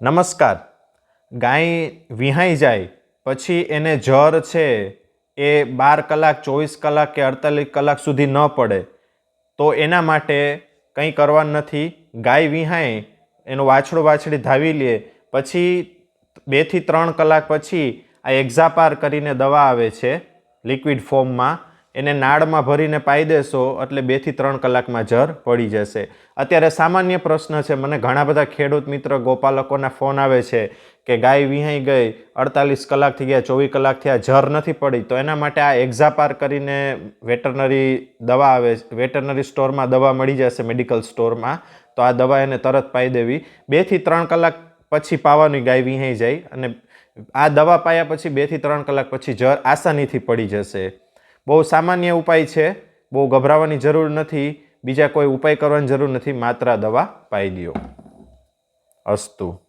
નમસ્કાર. ગાય વિહાઈ જાય, પછી એને જર છે એ બાર કલાક, ચોવીસ કલાક કે અડતાલીસ કલાક સુધી ન પડે, તો એના માટે કંઈ કરવાનું નથી. ગાય વિહાય એનો વાછડું વાછડી ધાવી લે, પછી બેથી ત્રણ કલાક પછી આ એક્ઝાપાર કરીને દવા આવે છે, લિક્વિડ ફોર્મમાં. એને નાળમાં ભરીને પાઈ દેશો એટલે બેથી ત્રણ કલાકમાં જર પડી જશે. અત્યારે સામાન્ય પ્રશ્ન છે, મને ઘણા બધા ખેડૂત મિત્ર ગોપાલકોના ફોન આવે છે કે ગાય વિહાઈ ગઈ, અડતાલીસ કલાક થઈ ગયા, ચોવીસ કલાક થયા જર નથી પડી. તો એના માટે આ એક્ઝાપાર કરીને વેટરનરી દવા આવે, વેટરનરી સ્ટોરમાં દવા મળી જશે, મેડિકલ સ્ટોરમાં. તો આ દવા એને તરત પાઈ દેવી. બેથી ત્રણ કલાક પછી પાવાની ગાય વિહાઈ જાય અને આ દવા પાયા પછી બેથી ત્રણ કલાક પછી જર આસાનીથી પડી જશે. બહુ સામાન્ય ઉપાય છે, બહુ ગભરાવાની જરૂર નથી, બીજા કોઈ ઉપાય કરવાની જરૂર નથી, માત્ર દવા પાઈ દો અસ્તુ.